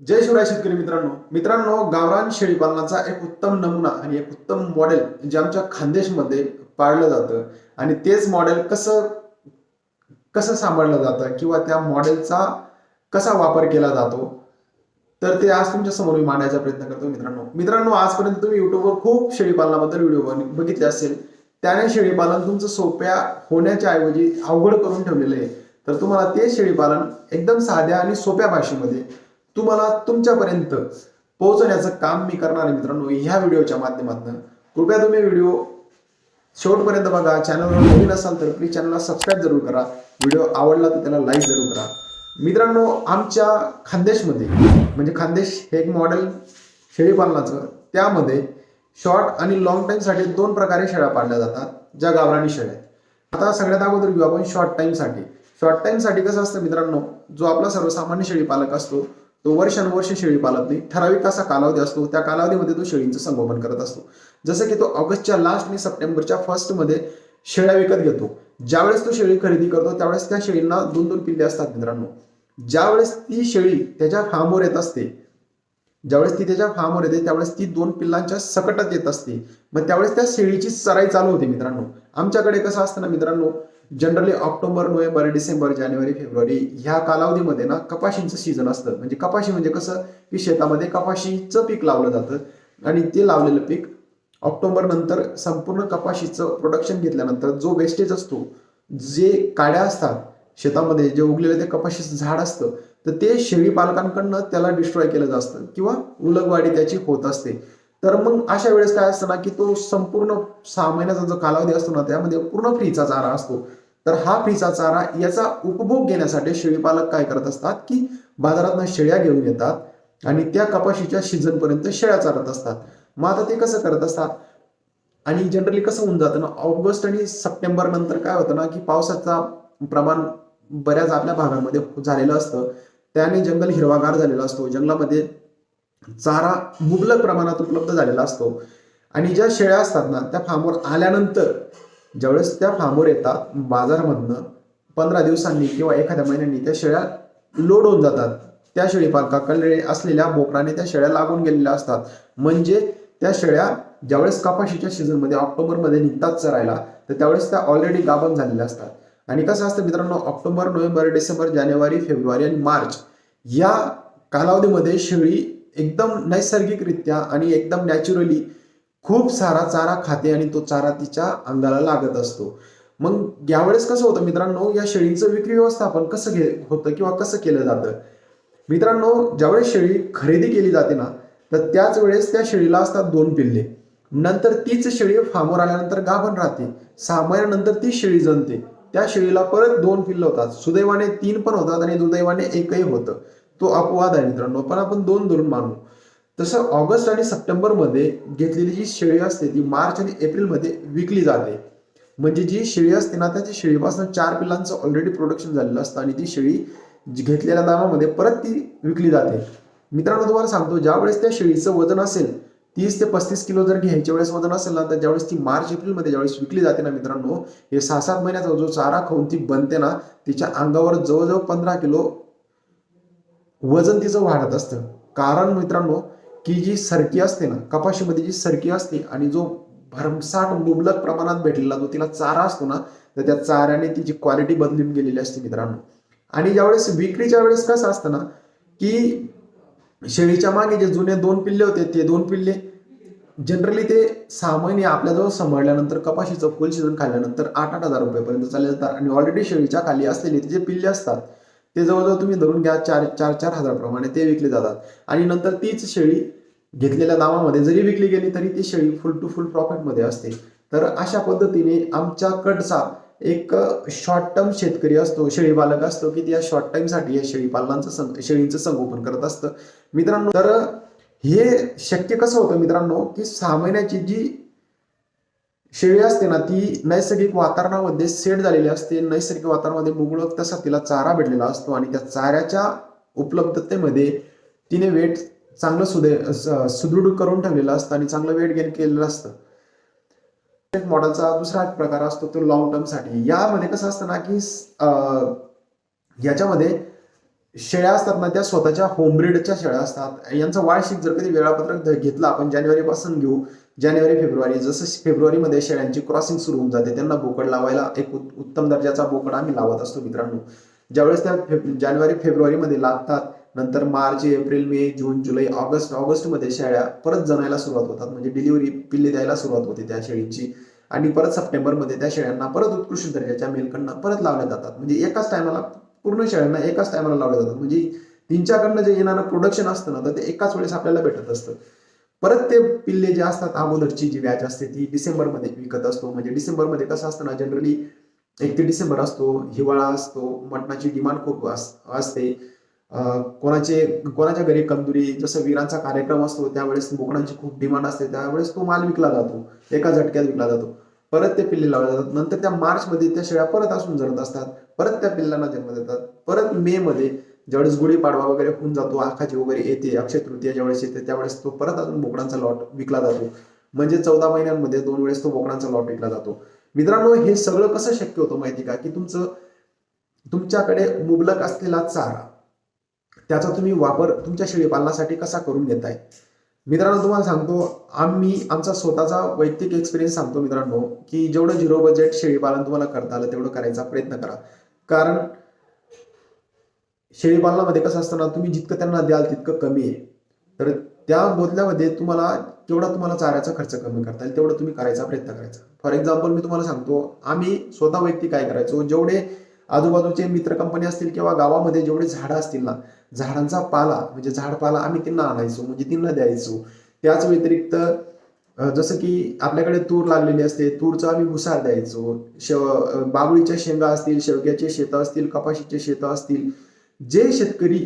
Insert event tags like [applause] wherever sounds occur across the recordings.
जय शिवराय शेतकरी मित्रांनो. मित्रांनो गावरान शेळी पालनाचा एक उत्तम नमुना आणि एक उत्तम मॉडेल जे आमच्या खानदेशमध्ये पाळलं जातं. आणि तेच मॉडेल कसं कसं सांभाळलं जातं किंवा त्या मॉडेलचा कसा वापर केला जातो तर ते आज तुमच्यासमोर मी मांडायचा प्रयत्न करतो मित्रांनो. मित्रांनो आजपर्यंत तुम्ही युट्यूबवर खूप शेळीपालनाबद्दल व्हिडिओ बघितले असेल त्याने शेळीपालन तुमचं सोप्या होण्याच्या ऐवजी अवघड करून ठेवलेलं आहे. तर तुम्हाला ते शेळीपालन एकदम साध्या आणि सोप्या भाषेमध्ये तुम्हाला तुमच्यापर्यंत पोहोचण्याचं काम मी करणार आहे मित्रांनो. ह्या व्हिडिओच्या माध्यमातून कृपया तुम्ही व्हिडिओ शेवटपर्यंत बघा. चॅनलवर नवीन असाल तर प्लीज चॅनलला सबस्क्राईब जरूर करा. व्हिडिओ आवडला तर त्याला लाईक जरूर करा. मित्रांनो आमच्या खानदेशमध्ये म्हणजे खानदेश हे एक मॉडेल शेळीपालनाचं त्यामध्ये शॉर्ट आणि लॉंग टाईमसाठी दोन प्रकारे शेळ्या पाळल्या जातात ज्या गावरानी शेळ्या आहेत. आता सगळ्यात अगोदर घेऊ आपण शॉर्ट टाईमसाठी शॉर्ट टाईमसाठी कसं असतं मित्रांनो जो आपला सर्वसामान्य शेळी पालक असतो तो वर्षानुवर्ष शेळी पालत नाही. ठराविक असा कालावधी असतो. त्या कालावधीमध्ये तो शेळींचं संगोपन करत असतो. जसं की तो ऑगस्टच्या लास्ट आणि सप्टेंबरच्या फर्स्टमध्ये शेळ्या विकत घेतो. ज्यावेळेस तो शेळी खरेदी करतो त्यावेळेस त्या शेळींना दोन दोन पिल्ले असतात मित्रांनो. ज्यावेळेस ती शेळी त्याच्या फार्मवर येत असते ज्यावेळेस ती त्याच्या फार्मवर येते त्यावेळेस ती दोन पिल्लांच्या सकटात येत असते. मग त्यावेळेस त्या शेळीची चराई चालू होते मित्रांनो. आमच्याकडे कसं असतं ना मित्रांनो जनरली ऑक्टोबर नोव्हेंबर डिसेंबर जानेवारी फेब्रुवारी ह्या कालावधीमध्ये ना कपाशींचं सीझन असतं. म्हणजे कपाशी म्हणजे कसं? की शेतामध्ये कपाशीचं पीक लावलं जातं आणि ते लावलेलं पीक ऑक्टोबर नंतर संपूर्ण कपाशीचं प्रोडक्शन घेतल्यानंतर जो वेस्टेज असतो जे काड्या असतात शेतामध्ये जे उगलेलं ते कपाशीचं झाड असतं तर ते शेळी पालकांकडनं त्याला डिस्ट्रॉय केलं असतं किंवा उलगवाडी त्याची होत असते. तर मग अशा वेळेस काय असतं ना की तो संपूर्ण सहा महिन्याचा जो कालावधी असतो ना त्यामध्ये पूर्ण फ्रीचा चारा असतो. तर हा फ्रीचा चारा याचा उपभोग घेण्यासाठी शेळीपालक काय करत असतात की बाजारातनं शेळ्या घेऊन येतात आणि त्या कपाशीच्या सीझन पर्यंत शेळ्या चारत असतात. मग आता ते कसं करत असतात? आणि जनरली कसं होऊन जातं ना ऑगस्ट आणि सप्टेंबर नंतर काय होतं ना की पावसाचा प्रमाण बऱ्याच आपल्या भागामध्ये झालेलं असतं. त्याने जंगल हिरवागार झालेला असतो. जंगलामध्ये चारा मुबलक प्रमाणात उपलब्ध झालेला असतो. आणि ज्या शेळ्या असतात ना त्या फार्मवर आल्यानंतर ज्यावेळेस त्या फार्मवर येतात बाजारामधनं पंधरा दिवसांनी किंवा एखाद्या महिन्यांनी त्या शेळ्या लोड होऊन जातात. त्या शेळीपालकाकडे असलेल्या बोकडाने त्या शेळ्या लागून गेलेल्या असतात. म्हणजे त्या शेळ्या ज्यावेळेस कपाशीच्या सीझनमध्ये ऑक्टोबरमध्ये निघतात चरायला तर त्यावेळेस त्या ऑलरेडी गाभण झालेल्या असतात. आणि कसं असतं मित्रांनो ऑक्टोबर नोव्हेंबर डिसेंबर जानेवारी फेब्रुवारी आणि मार्च या कालावधीमध्ये शेळी एकदम नैसर्गिकरित्या आणि एकदम नॅचरली खूप सारा चारा खाते आणि तो चारा तिच्या अंगाला लागत असतो. मग यावेळेस कसं होतं मित्रांनो या शेळीचं विक्री व्यवस्थापन कसं घे होतं किंवा कसं केलं जातं? मित्रांनो ज्यावेळेस शेळी खरेदी केली जाते ना तर त्याच वेळेस त्या शेळीला असतात दोन पिल्ले. नंतर तीच शेळी फार्मवर आल्यानंतर गाभण राहते. सहा महिन्यानंतर ती शेळी जणते. त्या शेळीला परत दोन पिल्लं होतात. सुदैवाने तीन पण होतात आणि दुदैवाने एकही होतं. तो अपवाद आहे मित्रांनो पण आपण दोन धरून मानू. तसं ऑगस्ट आणि सप्टेंबरमध्ये घेतलेली जी शेळी असते ती मार्च आणि एप्रिलमध्ये विकली जाते. म्हणजे जी शेळी असते ना त्या शेळीपासून चार पिल्लांचं ऑलरेडी प्रोडक्शन झालेलं असतं आणि ती शेळी घेतलेल्या दामामध्ये परत ती विकली जाते. मित्रांनो तुम्हाला सांगतो ज्या वेळेस त्या शेळीचं वजन असेल तीस ते पस्तीस किलो जर घ्यायच्या वेळेस वजन असेल ना तर ज्यावेळेस ती मार्च एप्रिलमध्ये ज्यावेळेस विकली जाते ना मित्रांनो हे सहा सात महिन्याचा जो चारा खाऊन ती बनते ना तिच्या अंगावर जवळजवळ पंधरा किलो वजन तिचं वाढत असतं. कारण मित्रांनो की जी सरकी असते ना कपाशीमध्ये जी सरकी असते आणि जो भरमसाठ मुबलक प्रमाणात भेटलेला जो तिला चारा असतो ना तर त्या चाऱ्याने तिची क्वालिटी बदलून गेलेली असते मित्रांनो. आणि ज्यावेळेस विक्रीच्या वेळेस कसं असतं ना की शेळीच्या मागे जे जुने दोन पिल्ले होते ते दोन पिल्ले जनरली ते सहा महिने आपल्याजवळ सांभाळल्यानंतर कपाशीचं फुल शिजून खाल्ल्यानंतर आठ आठ हजार रुपयेपर्यंत चालले जातात. आणि ऑलरेडी शेळीच्या खाली असलेले ते जे पिल्ले असतात ते जवळजवळ तुम्ही धरून घ्या चार चार चार हजारप्रमाणे ते विकले जातात. आणि नंतर तीच शेळी घेतलेल्या दामामध्ये जरी विकली गेली तरी ती शेळी फुल टू फुल प्रॉफिटमध्ये असते. तर अशा पद्धतीने आमच्याकडचा एक शॉर्ट टर्म शेतकरी असतो शेळी पालक असतो की त्या शॉर्ट टर्मसाठी या शेळी पालनाचं सं शेळींचं संगोपन करत असतं. मित्रांनो तर हे शक्य कसं होतं मित्रांनो की सहा महिन्याची जी शेळी असते ना ती नैसर्गिक वातावरणामध्ये सेट झालेली असते. नैसर्गिक वातावरणामध्ये मुबलक तसा तिला चारा भेटलेला असतो आणि त्या चाऱ्याच्या उपलब्धतेमध्ये तिने वेट चांगलं सुदे सुदृढ करून ठेवलेलं असतं आणि चांगलं वेट गेन केलेलं असतं. मॉडेलचा दुसरा एक प्रकार असतो तो लॉंग टर्मसाठी यामध्ये कसं असतं ना की अं, याच्यामध्ये शेळ्या असतात ना त्या स्वतःच्या होमब्रीडच्या शेळ्या असतात. यांचं वार्षिक जर कधी वेळापत्रक घेतलं आपण जानेवारी पासून घेऊ जानेवारी फेब्रुवारी जसं फेब्रुवारीमध्ये शेळ्यांची क्रॉसिंग सुरू होऊन जाते त्यांना बोकड लावायला एक उत्तम दर्जाचा बोकड आम्ही लावत असतो मित्रांनो. ज्यावेळेस त्या फेब- जानेवारी फेब्रुवारीमध्ये लागतात नंतर मार्च एप्रिल मे जून जुलै ऑगस्ट ऑगस्टमध्ये शेळ्या परत जणायला सुरुवात होतात. म्हणजे डिलिव्हरी पिल्ले द्यायला सुरुवात होते त्या शेळींची. आणि परत सप्टेंबरमध्ये त्या शेळ्यांना परत उत्कृष्ट दर्जाच्या मेलकडनं परत लावल्या जातात. म्हणजे एकाच टायमाला पूर्ण शेळ्यांना एकाच टायमाला लावल्या जातात. म्हणजे तिच्याकडनं जे येणारं प्रोडक्शन असतं ना तर ते एकाच वेळेस आपल्याला भेटत असतं. परत ते पिल्ले जे असतात अगोदरची जी व्याज असते ती डिसेंबरमध्ये विकत असतो. म्हणजे डिसेंबरमध्ये कसं असतं ना जनरली एक ते डिसेंबर असतो हिवाळा असतो मटणाची डिमांड खूप असते. कोणाचे कोणाच्या घरी कंदुरी जसं वीरांचा कार्यक्रम असतो त्यावेळेस बोकडांची खूप डिमांड असते त्यावेळेस तो माल विकला जातो एका झटक्यात विकला जातो. परत ते पिल्ले लावले जातात. नंतर त्या मार्चमध्ये त्या शेळ्या परत असून जळत असतात परत त्या पिल्लांना जन्म देतात परत मे मध्ये ज्यावेळेस गुढीपाडवा वगैरे होऊन जातो आखाची वगैरे येते अक्षय तृतीया ज्यावेळेस येते त्यावेळेस तो परत अजून बोकडांचा लॉट विकला जातो. म्हणजे चौदा महिन्यांमध्ये दोन वेळेस तो बोकडांचा लॉट विकला जातो. मित्रांनो हे सगळं कसं शक्य होतं माहिती का? की तुमचं तुमच्याकडे मुबलक असलेला चारा त्याचा तुम्ही वापर तुमच्या शेळीपालनासाठी कसा करून घेताय? मित्रांनो तुम्हाला सांगतो आम्ही आमचा स्वतःचा वैयक्तिक एक्सपिरियन्स सांगतो मित्रांनो की जेवढं झिरो बजेट शेळीपालन तुम्हाला करता आलं तेवढं करायचा प्रयत्न करा. कारण शेळीपालनामध्ये कसं असतं ना तुम्ही जितकं त्यांना द्याल तितकं कमी आहे. तर त्या बोतल्यामध्ये तुम्हाला तेवढा तुम्हाला चाऱ्याचा खर्च कमी करता येईल तेवढं तुम्ही करायचा प्रयत्न करायचा. फॉर एक्झाम्पल मी तुम्हाला सांगतो आम्ही स्वतः वैयक्तिक काय करायचो जेवढे आजूबाजूचे मित्र कंपनी असतील किंवा गावामध्ये जेवढे झाडं असतील ना झाडांचा पाला म्हणजे झाडपाला आम्ही त्यांना आणायचो म्हणजे त्यांना द्यायचो. त्याच व्यतिरिक्त जसं की आपल्याकडे तूर लागलेली असते तूरचा आम्ही भुसार द्यायचो. शेव बाबळीच्या शेंगा असतील शेवग्याचे शेतं असतील कपाशीचे शेतं असतील जे शेतकरी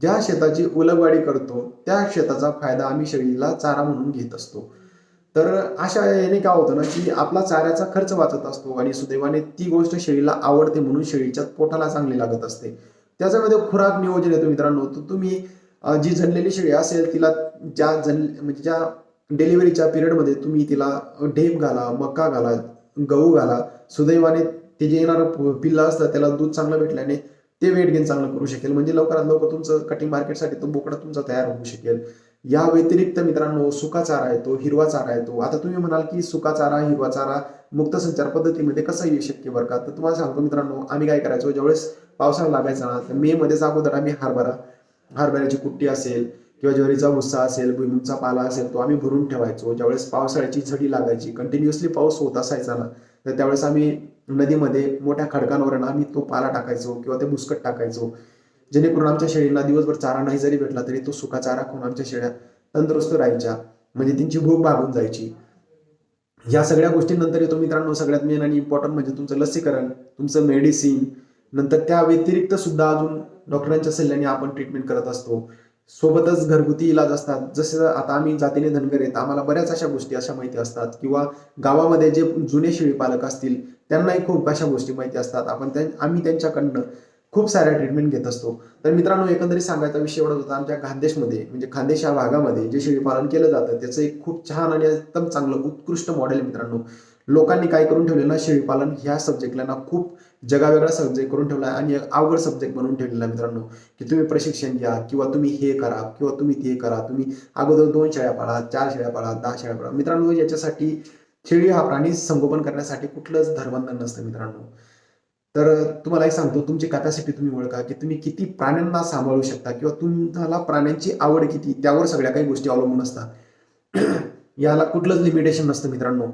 ज्या शेताची उलगवाडी करतो त्या शेताचा फायदा आम्ही शेळीला चारा म्हणून घेत असतो. तर अशा याने काय होतं ना की आपला चाऱ्याचा खर्च वाचत असतो आणि सुदैवाने ती गोष्ट शेळीला आवडते म्हणून शेळीच्या पोटाला चांगली लागत असते. त्याच्यामध्ये खुराक नियोजन येतो मित्रांनो. तर तुम्ही जी जनलेली शेळी असेल तिला ज्या जन म्हणजे ज्या डिलिव्हरीच्या पिरियडमध्ये तुम्ही तिला ढेप घाला मका घाला गहू घाला सुदैवाने ते जे येणारं पिल्लं असतं त्याला दूध चांगलं भेटल्याने ते वेट गेन चांगलं करू शकेल. म्हणजे लवकरात लवकर तुमचं कटिंग मार्केटसाठी तो बोकडा तुमचा तयार होऊ शकेल. या व्यतिरिक्त मित्रांनो सुका चारा येतो हिरवा चारा येतो. आता तुम्ही म्हणाल की सुका चारा हिरवा चारा मुक्त संचार पद्धतीमध्ये कसं येऊ शक्य बरं का? तर तुम्हाला सांगतो मित्रांनो आम्ही काय करायचो? ज्यावेळेस पावसाळा लागायचा ना तर मे मध्येच अगोदर आम्ही हरभरा हरभऱ्याची कुट्टी असेल किंवा ज्वारीचा भुस्सा असेल भुईमुगचा पाला असेल तो आम्ही भरून ठेवायचो. ज्यावेळेस पावसाळ्याची झडी लागायची कंटिन्युअसली पाऊस होत असायचा ना तर त्यावेळेस आम्ही नदीमध्ये मोठ्या खडकांवर आम्ही तो पाला टाकायचो किंवा ते मुस्कट टाकायचो. जेणेकरून आमच्या शेळींना दिवसभर चारा नाही जरी भेटला तरी तो सुका चारा खाऊन आमच्या शेळ्या तंदुरुस्त राहायच्या. म्हणजे त्यांची भूक भागून जायची. या सगळ्या गोष्टींनंतर येतो मित्रांनो सगळ्यात मेन आणि इम्पॉर्टंट म्हणजे तुमचं लसीकरण तुमचं मेडिसिन नंतर त्या व्यतिरिक्त सुद्धा अजून डॉक्टरांच्या सल्ल्याने आपण ट्रीटमेंट करत असतो. सोबतच घरगुती इलाज असतात. जसं आता आम्ही जातीने धनगर आहेत आम्हाला बऱ्याच अशा गोष्टी अशा माहिती असतात. किंवा गावामध्ये जे जुने शेळी पालक असतील त्यांनाही खूप अशा गोष्टी माहिती असतात. आपण त्या आम्ही त्यांच्याकडनं खूप साऱ्या ट्रीटमेंट घेत असतो. तर मित्रांनो एकंदरीत सांगायचा विषय एवढाच होता. आमच्या खानदेशमध्ये म्हणजे खानदेश या भागामध्ये जे शेळी पालन केलं जातं त्याचं एक खूप छान आणि एकदम चांगलं उत्कृष्ट मॉडेल मित्रांनो. लोकांनी काय करून ठेवलेलं ना शेळी पालन ह्या सब्जेक्टला ना खूप जगावेगळा सब्जेक्ट करून ठेवला आहे आणि एक अवघड सब्जेक्ट बनवून ठेवलेला आहे मित्रांनो की तुम्ही प्रशिक्षण घ्या किंवा तुम्ही हे करा किंवा तुम्ही ते करा. तुम्ही अगोदर दोन शाळा पाळा चार शेळ्या पाळा दहा शाळा पाळा मित्रांनो याच्यासाठी शेळी हा प्राणी संगोपन करण्यासाठी कुठलंच धर्मांधन नसतं मित्रांनो. तर तुम्हाला एक सांगतो तुमची कॅपॅसिटी तुम्ही ओळखा की तुम्ही किती प्राण्यांना सांभाळू शकता किंवा तुम्हाला प्राण्यांची आवड किती त्यावर सगळ्या काही गोष्टी अवलंबून असतात. [clears throat] याला कुठलंच लिमिटेशन नसतं मित्रांनो.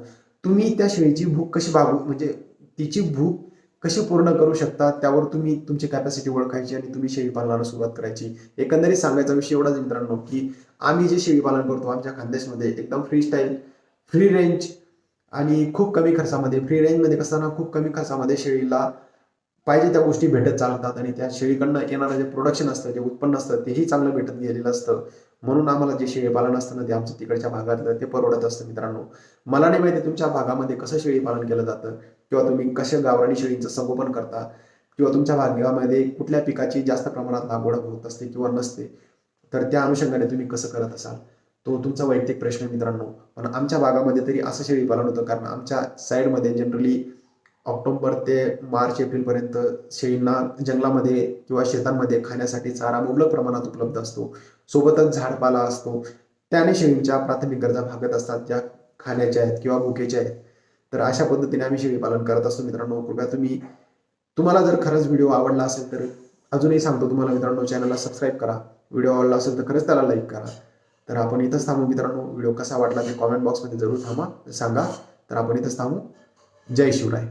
तुम्ही त्या शेळीची भूक कशी भागू म्हणजे तिची भूक कशी पूर्ण करू शकता त्यावर तुम्ही तुमची कॅपॅसिटी ओळखायची आणि तुम्ही शेळी पालनाला सुरुवात करायची. एकंदरीत सांगायचा विषय एवढाच मित्रांनो की आम्ही जे शेळी पालन करतो आमच्या खानदेशमध्ये एकदम फ्री स्टाईल फ्री रेंज आणि खूप कमी खर्चामध्ये फ्री रेंजमध्ये कसं खूप कमी खर्चामध्ये शेळीला पाहिजे त्या गोष्टी भेटत चालतात आणि त्या शेळीकडनं येणारं जे प्रोडक्शन असतं जे उत्पन्न असतं तेही चांगलं भेटत गेलेलं असतं. म्हणून आम्हाला जे शेळी पालन असतं ना ते आमचं तिकडच्या भागातलं ते परवडत असतं मित्रांनो. मला नाही माहिती तुमच्या भागामध्ये कसं शेळी पालन केलं जातं. किंवा तुम्ही कशा गावरानी शेळींचं संगोपन करता किंवा तुमच्या भागामध्ये कुठल्या पिकाची जास्त प्रमाणात लागवड होत असते किंवा नसते तर त्या अनुषंगाने तुम्ही कसं करत असाल? तो तुमचा वैयक्तिक प्रश्न मित्रांनो. पण आमच्या भागामध्ये तरी असं शेळी पालन होतं कारण आमच्या साईडमध्ये जनरली ऑक्टोबर ते मार्च एप्रिलपर्यंत शेळींना जंगलामध्ये किंवा शेतांमध्ये खाण्यासाठी चारा मुबलक प्रमाणात उपलब्ध असतो. सोबतच झाडपाला असतो. त्याने शेळींच्या प्राथमिक गरजा भागत असतात ज्या खाण्याच्या आहेत किंवा भुकेच्या आहेत. तर अशा पद्धतीने आम्ही शेळी पालन करत असतो मित्रांनो. कृपया तुम्ही तुम्हाला जर खरंच व्हिडिओ आवडला असेल तर अजूनही सांगतो तुम्हाला मित्रांनो चॅनलला सबस्क्राईब करा. व्हिडिओ आवडला असेल तर खरंच त्याला लाईक करा. तर आपण इथंच थांबू मित्रांनो. व्हिडिओ कसा वाटला ते कॉमेंट बॉक्समध्ये जरूर थांबा. सांगा. तर आपण इथंच थांबू. जय शिवराय.